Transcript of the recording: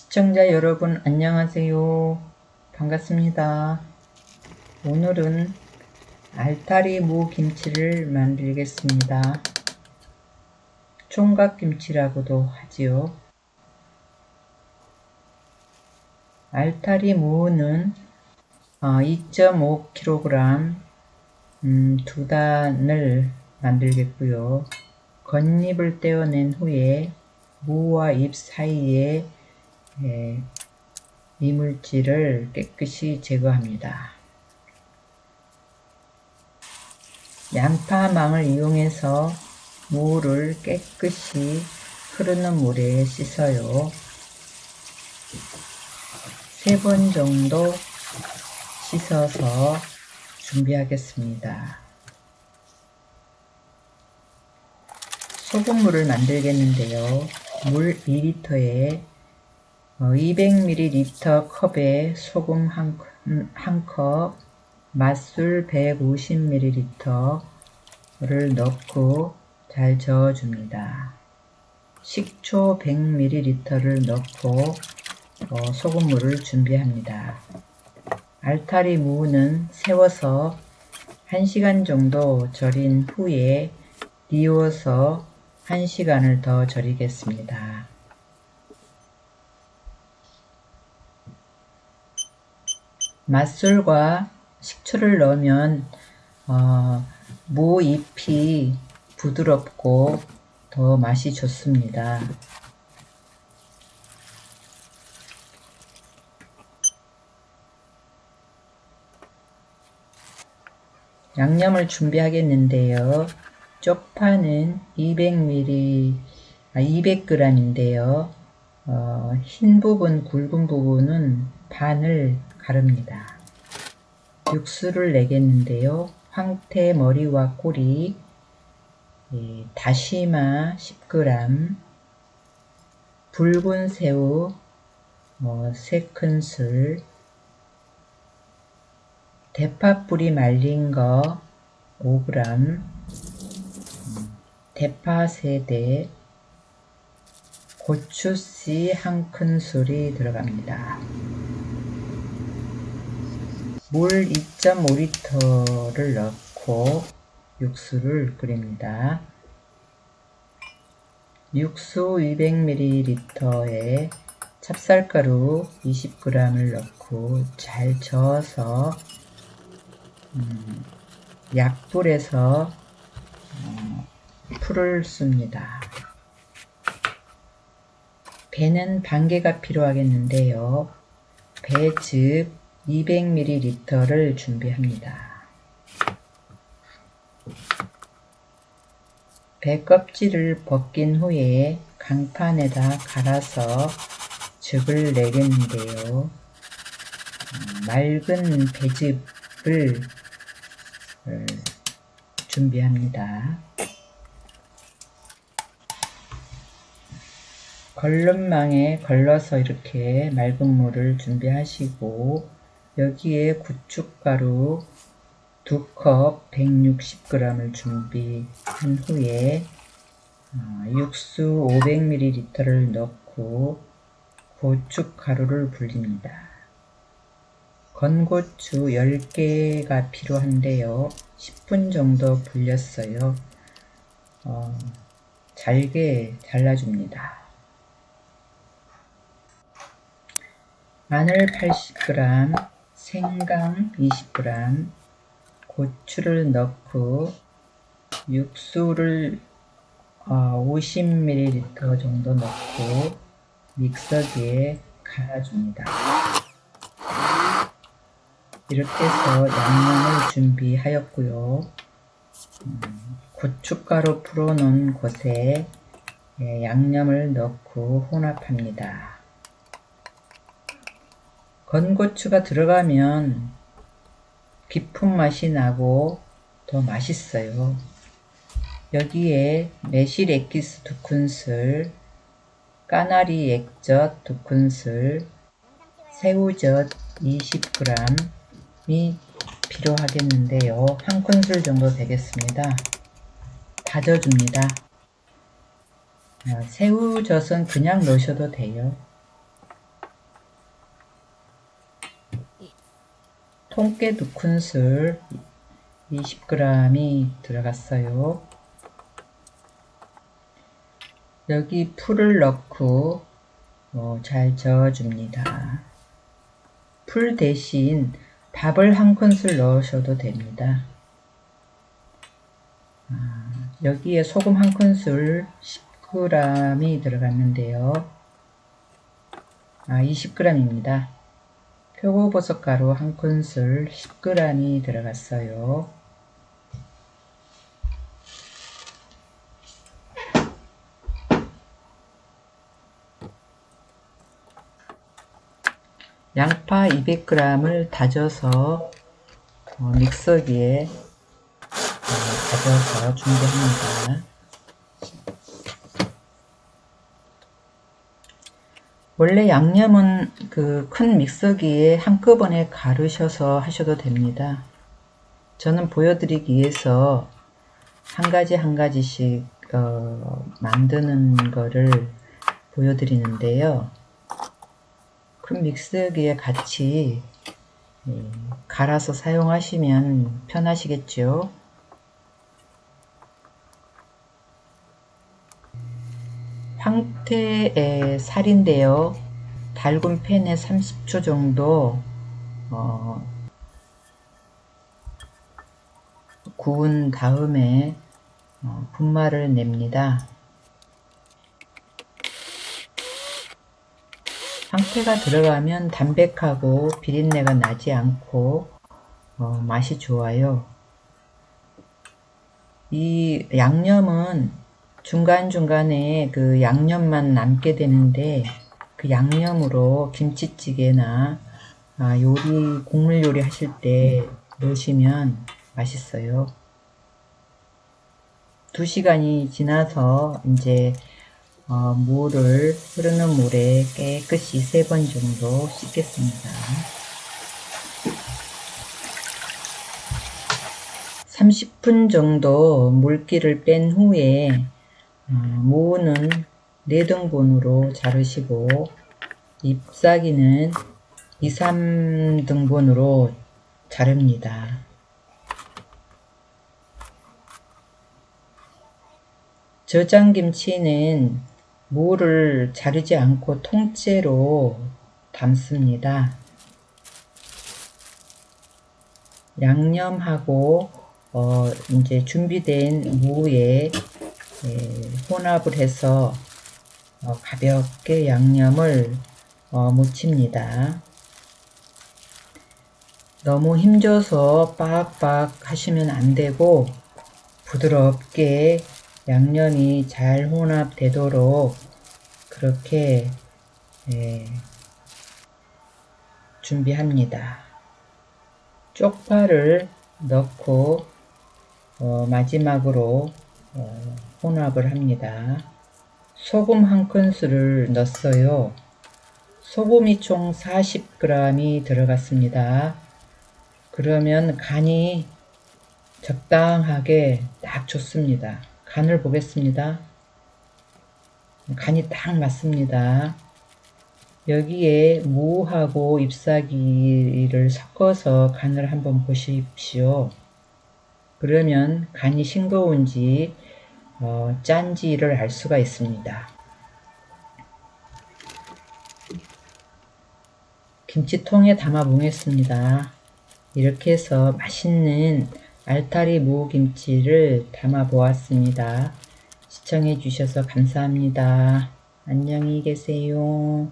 시청자 여러분 안녕하세요. 반갑습니다. 오늘은 알타리 무 김치를 만들겠습니다. 총각 김치라고도 하지요. 알타리 무는 2.5kg 음, 두 단을 만들겠고요. 겉잎을 떼어낸 후에 무와 잎 사이에 예, 이물질을 깨끗이 제거합니다. 양파망을 이용해서 무를 깨끗이 흐르는 물에 씻어요. 세 번 정도 씻어서 준비하겠습니다. 소금물을 만들겠는데요. 물 2리터에 200ml 컵에 소금 한, 한 컵, 맛술 150ml를 넣고 잘 저어줍니다. 식초 100ml를 넣고 어, 소금물을 준비합니다. 알타리 무는 세워서 1시간 정도 절인 후에 뉘워서 1시간을 더 절이겠습니다. 맛술과 식초를 넣으면 어, 무 잎이 부드럽고 더 맛이 좋습니다. 양념을 준비하겠는데요. 쪽파는 200ml, 아, 200g인데요. 어, 흰 부분, 굵은 부분은 반을 가릅니다. 육수를 내겠는데요. 황태 머리와 꼬리, 예, 다시마 10g, 붉은 새우 어, 3큰술, 대파 뿌리 말린 거 5g, 대파 3대, 고추씨 한 큰술이 들어갑니다. 물 2.5리터를 넣고 육수를 끓입니다. 육수 200ml에 찹쌀가루 20g을 넣고 잘 저어서 음, 약불에서 어, 풀을 씁니다. 배는 반개가 필요하겠는데요. 배즙 200ml를 준비합니다. 배 껍질을 벗긴 후에 강판에다 갈아서 즙을 내겠는데요. 음, 맑은 배즙을 어, 준비합니다. 걸름망에 걸러서 이렇게 맑은 물을 준비하시고 여기에 고춧가루 2컵 160g을 준비한 후에 어, 육수 500ml를 넣고 고춧가루를 불립니다. 건고추 10개가 필요한데요. 10분 정도 불렸어요. 어, 잘게 잘라줍니다. 마늘 80g, 생강 20g, 고추를 넣고 육수를 50ml 어, 정도 넣고 믹서기에 갈아줍니다. 이렇게 해서 양념을 준비하였고요. 음, 고춧가루 풀어놓은 곳에 예, 양념을 넣고 혼합합니다. 건고추가 들어가면 깊은 맛이 나고 더 맛있어요. 여기에 매실 액기스 두 큰술, 까나리 액젓 두 큰술, 새우젓 20g이 필요하겠는데요. 한 큰술 정도 되겠습니다. 다져줍니다. 어, 새우젓은 그냥 넣으셔도 돼요. 통깨 두 큰술 20g이 들어갔어요. 여기 풀을 넣고 어, 잘 저어줍니다. 풀 대신 밥을 한 큰술 넣으셔도 됩니다. 아, 여기에 소금 한 큰술 10g이 들어갔는데요. 아, 20g입니다. 표고버섯 가루 한 큰술 10g이 들어갔어요. 양파 200g을 다져서 어, 믹서기에 어, 다져서 준비합니다. 원래 양념은 그 큰 믹서기에 한꺼번에 가르셔서 하셔도 됩니다. 저는 보여드리기 위해서 한 가지 한 가지씩 어, 만드는 거를 보여드리는데요. 큰 믹서기에 같이 예, 갈아서 사용하시면 편하시겠죠. 황태의 살인데요. 달군 팬에 30초 정도 어, 구운 다음에 어, 분말을 냅니다. 황태가 들어가면 담백하고 비린내가 나지 않고 어, 맛이 좋아요. 이 양념은 중간중간에 그 양념만 남게 되는데 그 양념으로 김치찌개나 아, 요리, 국물 요리 하실 때 넣으시면 맛있어요. 두 시간이 지나서 이제 어, 물을 흐르는 물에 깨끗이 세번 정도 씻겠습니다. 30분 정도 물기를 뺀 후에 어, 무는 4등분으로 자르시고 잎사귀는 2, 3등분으로 자릅니다. 저장김치는 무를 자르지 않고 통째로 담습니다. 양념하고 어, 이제 준비된 무에 예, 혼합을 해서 어, 가볍게 양념을 어, 묻힙니다. 너무 힘줘서 빡빡 하시면 안 되고 부드럽게 양념이 잘 혼합되도록 그렇게 예, 준비합니다. 쪽파를 넣고 어, 마지막으로 어, 혼합을 합니다. 소금 한 큰술을 넣었어요. 소금이 총 40g이 들어갔습니다. 그러면 간이 적당하게 딱 좋습니다. 간을 보겠습니다. 간이 딱 맞습니다. 여기에 무하고 잎사귀를 섞어서 간을 한번 보십시오. 그러면 간이 싱거운지 어, 짠지를 알 수가 있습니다. 김치통에 담아 보겠습니다. 이렇게 해서 맛있는 알타리 무김치를 담아 보았습니다. 시청해 주셔서 감사합니다. 안녕히 계세요.